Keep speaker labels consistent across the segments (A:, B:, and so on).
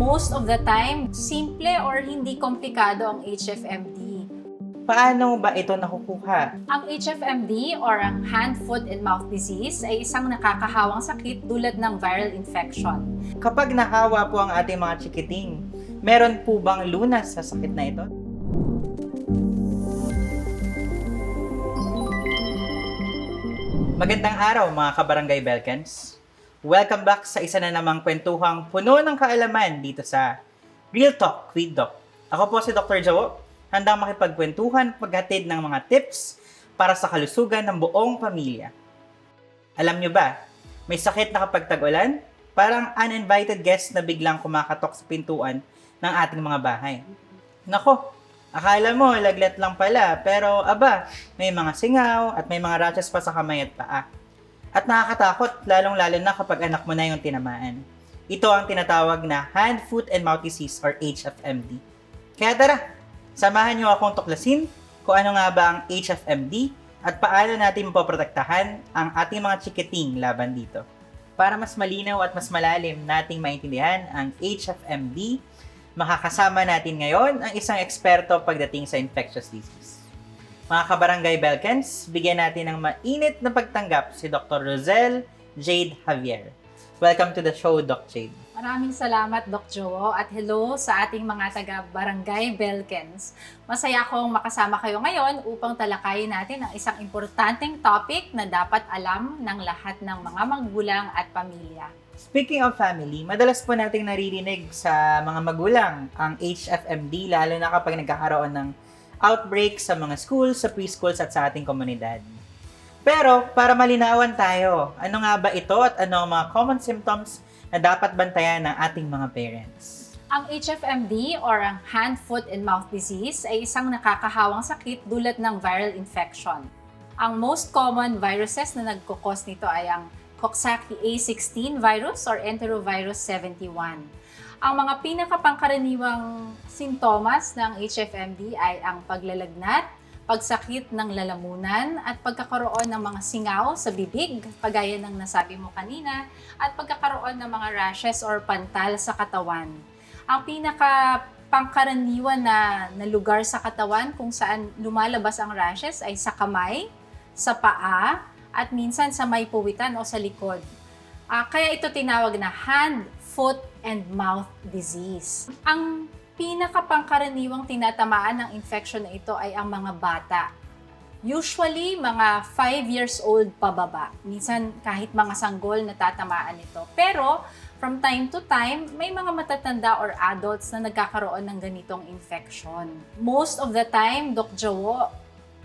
A: Most of the time, simple or hindi komplikado ang HFMD.
B: Paano ba ito nakukuha?
A: Ang HFMD or ang hand, foot, and mouth disease ay isang nakakahawang sakit dulad ng viral infection.
B: Kapag nahawa po ang ating mga chikiting, meron po bang lunas sa sakit na ito? Magandang araw mga kabarangay Belkans. Welcome back sa isa na namang kwentuhang puno ng kaalaman dito sa Real Talk with Doc. Ako po si Dr. Jawo, handang makipagkwentuhan at maghatid ng mga tips para sa kalusugan ng buong pamilya. Alam nyo ba, may sakit na kapag tag-ulan, parang uninvited guest na biglang kumakatok sa pintuan ng ating mga bahay. Nako, akala mo laglet lang pala, pero aba, may mga singaw at may mga rashes pa sa kamay at paa. At nakakatakot, lalong-lalo na kapag anak mo na yung tinamaan. Ito ang tinatawag na hand, foot, and mouth disease or HFMD. Kaya tara, samahan niyo akong tuklasin kung ano nga ba ang HFMD at paano natin mapoprotektahan ang ating mga chikiting laban dito. Para mas malinaw at mas malalim nating maintindihan ang HFMD, makakasama natin ngayon ang isang eksperto pagdating sa infectious disease. Mga kabarangay Belkans, bigyan natin ng mainit na pagtanggap si Dr. Rosel Jade Javier. Welcome to the show, Doc Jade.
A: Maraming salamat, Doc Joe, at hello sa ating mga taga-barangay Belkens. Masaya akong makasama kayo ngayon upang talakayin natin ang isang importanteng topic na dapat alam ng lahat ng mga magulang at pamilya.
B: Speaking of family, madalas po nating naririnig sa mga magulang ang HFMD lalo na kapag nagkakaroon ng outbreak sa mga schools, sa preschools at sa ating komunidad. Pero para malinawan tayo, ano nga ba ito at ano ang mga common symptoms na dapat bantayan ng ating mga parents?
A: Ang HFMD or ang hand, foot, and mouth disease ay isang nakakahawang sakit dulot ng viral infection. Ang most common viruses na nagkukos nito ay ang Coxsackie A16 virus or Enterovirus 71. Ang mga pinakapangkaraniwang sintomas ng HFMD ay ang paglalagnat, pagsakit ng lalamunan, at pagkakaroon ng mga singaw sa bibig, kagaya ng nasabi mo kanina, at pagkakaroon ng mga rashes or pantal sa katawan. Ang pinaka pangkaraniwan na, na lugar sa katawan kung saan lumalabas ang rashes ay sa kamay, sa paa, at minsan sa may puwitan o sa likod. Ah, kaya ito tinawag na hand, foot, and mouth disease. Ang pinakapangkaraniwang tinatamaan ng infection na ito ay ang mga bata. Usually, mga 5 years old pababa. Minsan, kahit mga sanggol natatamaan ito. Pero, from time to time, may mga matatanda or adults na nagkakaroon ng ganitong infection. Most of the time, Doc Jowo,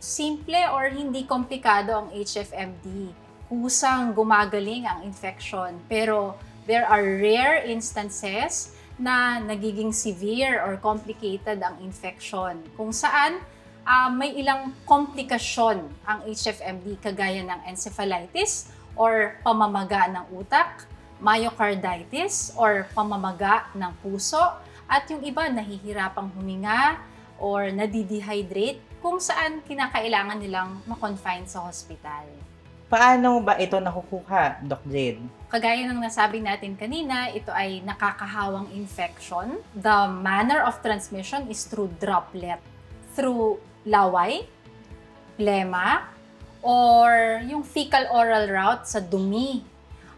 A: simple or hindi komplikado ang HFMD. Kusang gumagaling ang infection. Pero there are rare instances na nagiging severe or complicated ang infection. Kung saan ah, may ilang komplikasyon ang HFMD kagaya ng encephalitis or pamamaga ng utak, myocarditis or pamamaga ng puso, at yung iba nahihirapang huminga or nadidehydrate kung saan kinakailangan nilang makonfine sa hospital.
B: Paano ba ito nakukuha, Doc Jade?
A: Kagaya ng nasabi natin kanina, ito ay nakakahawang infection. The manner of transmission is through droplet. Through laway, plema, or yung fecal oral route sa dumi.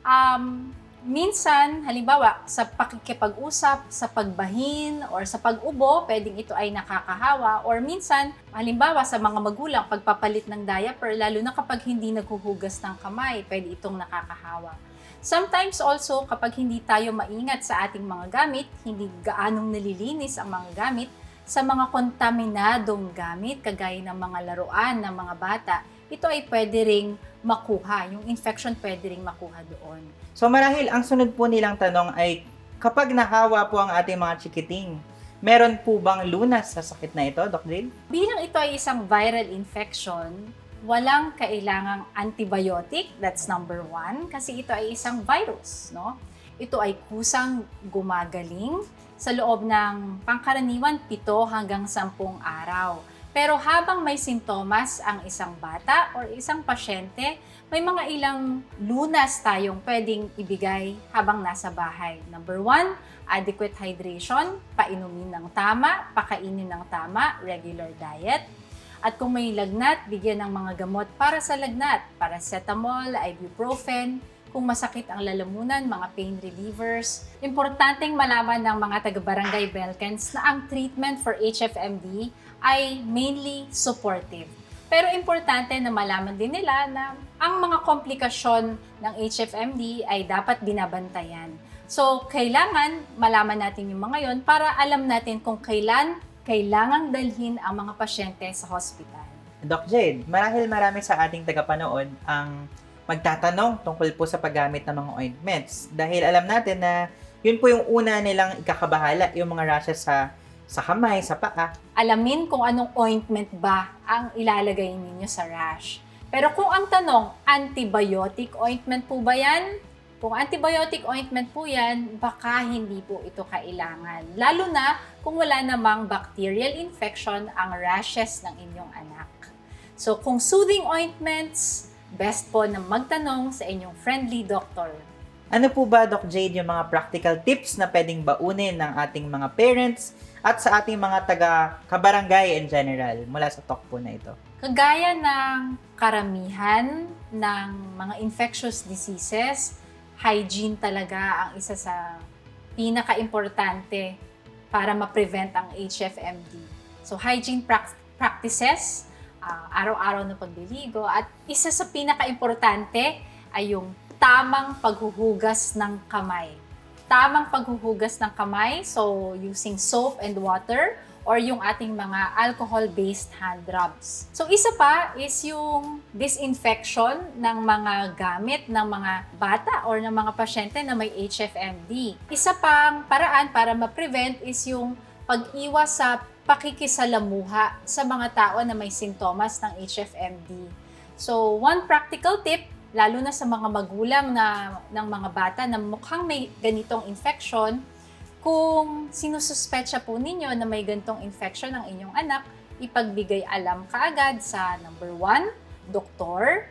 A: Um, minsan, halimbawa, sa pakikipag-usap, sa pagbahin, or sa pag-ubo, pwedeng ito ay nakakahawa. Or minsan, halimbawa, sa mga magulang, pagpapalit ng diaper, lalo na kapag hindi naghuhugas ng kamay, pwede itong nakakahawa. Sometimes also, kapag hindi tayo maingat sa ating mga gamit, hindi gaanong nalilinis ang mga gamit, sa mga kontaminadong gamit, kagaya ng mga laruan ng mga bata, ito ay pwede ring makuha. Yung infection pwede ring makuha doon.
B: So marahil ang sunod po nilang tanong ay kapag nahawa po ang ating mga chikiting, meron po bang lunas sa sakit na ito, Doc Jade?
A: Bilang ito ay isang viral infection, walang kailangang antibiotic, that's number one, kasi ito ay isang virus, no? Ito ay kusang gumagaling sa loob ng pangkaraniwan 7 hanggang 10 araw. Pero habang may sintomas ang isang bata or isang pasyente, may mga ilang lunas tayong pwedeng ibigay habang nasa bahay. Number one, adequate hydration, painumin ng tama, pakainin ng tama, regular diet. At kung may lagnat, bigyan ng mga gamot para sa lagnat, paracetamol, ibuprofen, kung masakit ang lalamunan, mga pain relievers. Importanteng malaman ng mga taga-barangay Belkens na ang treatment for HFMD ay mainly supportive. Pero importante na malaman din nila na ang mga komplikasyon ng HFMD ay dapat binabantayan. So, kailangan malaman natin yung mga yon para alam natin kung kailan kailangang dalhin ang mga pasyente sa hospital.
B: Doc Jade, marahil marami sa ating tagapanood ang magtatanong tungkol po sa paggamit ng mga ointments. Dahil alam natin na yun po yung una nilang ikakabahala, yung mga rashes sa sa kamay, sa paa.
A: alamin kung anong ointment ba ang ilalagay ninyo sa rash. Pero kung ang tanong, antibiotic ointment po ba yan? Kung antibiotic ointment po yan, baka hindi po ito kailangan. Lalo na kung wala namang bacterial infection ang rashes ng inyong anak. So kung soothing ointments, best po na magtanong sa inyong friendly doctor.
B: Ano po ba, Doc Jade, yung mga practical tips na pwedeng baunin ng ating mga parents at sa ating mga taga-kabarangay in general mula sa talk po na ito?
A: Kagaya ng karamihan ng mga infectious diseases, hygiene talaga ang isa sa pinaka-importante para ma-prevent ang HFMD. So hygiene prac- practices, ah, araw-araw na pagliligo, at isa sa pinaka-importante ay yung tamang paghuhugas ng kamay. Tamang paghuhugas ng kamay, so using soap and water, or yung ating mga alcohol-based hand rubs. So isa pa is yung disinfection ng mga gamit ng mga bata or ng mga pasyente na may HFMD. Isa pang paraan para ma-prevent is yung pag-iwas sa pakikisalamuha sa mga tao na may sintomas ng HFMD. So one practical tip lalo na sa mga magulang na ng mga bata na mukhang may ganitong infection, kung sinususpecha po ninyo na may ganitong infection ng inyong anak, ipagbigay alam kaagad sa number one, doktor,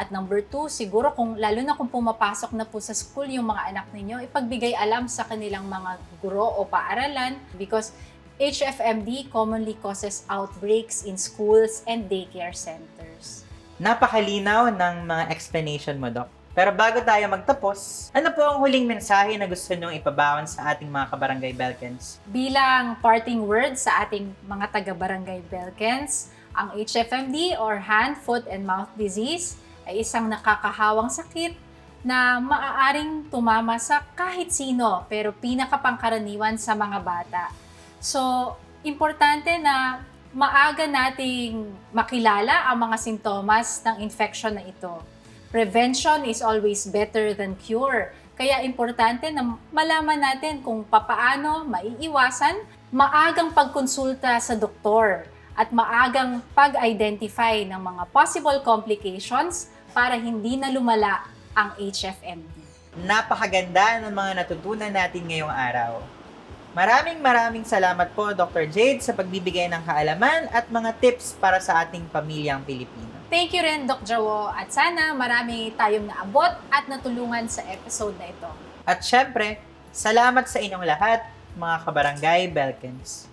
A: at number two, siguro kung lalo na kung pumapasok na po sa school yung mga anak ninyo, ipagbigay alam sa kanilang mga guro o paaralan because HFMD commonly causes outbreaks in schools and daycare centers.
B: Napakalinaw ng mga explanation mo, Doc. Pero bago tayo magtapos, ano po ang huling mensahe na gusto nyong ipabawan sa ating mga kabarangay Belkens?
A: bilang parting words sa ating mga taga-barangay Belkens, ang HFMD or Hand, Foot, and Mouth Disease ay isang nakakahawang sakit na maaaring tumama sa kahit sino pero pinakapangkaraniwan sa mga bata. So, importante na maaga nating makilala ang mga sintomas ng infection na ito. Prevention is always better than cure. Kaya importante na malaman natin kung papaano maiiwasan maagang pagkonsulta sa doktor at maagang pag-identify ng mga possible complications para hindi na lumala ang HFMD.
B: Napakaganda ng mga natutunan natin ngayong araw. Maraming maraming salamat po, Dr. Jade, sa pagbibigay ng kaalaman at mga tips para sa ating pamilyang Pilipino.
A: Thank you rin, Doc Jawo, at sana marami tayong naabot at natulungan sa episode na ito.
B: At syempre, salamat sa inyong lahat, mga kabarangay Belkins,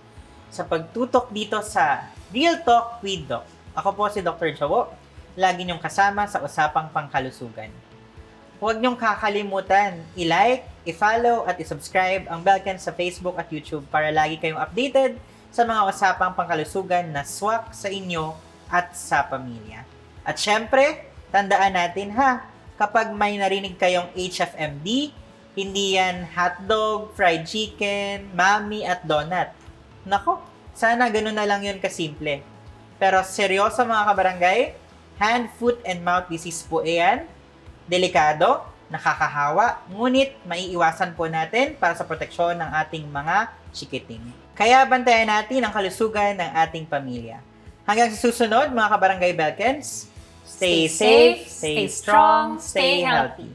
B: sa pagtutok dito sa Real Talk with Doc. Ako po si Dr. Jawo, lagi niyong kasama sa usapang pangkalusugan. Huwag niyong kakalimutan i-like, i-follow at i-subscribe ang Belkins sa Facebook at YouTube para lagi kayong updated sa mga usapang pangkalusugan na swak sa inyo at sa pamilya. At syempre, tandaan natin ha, kapag may narinig kayong HFMD, hindi yan hotdog, fried chicken, mami at donut. Nako, sana ganun na lang yun kasimple. Pero seryoso mga kabarangay, hand, foot, and mouth disease po yan. Delikado, nakakahawa, ngunit maiiwasan po natin para sa proteksyon ng ating mga chikiting. Kaya bantayan natin ang kalusugan ng ating pamilya. Hanggang sa susunod, mga kabarangay Belkens, stay, safe, stay strong, stay healthy.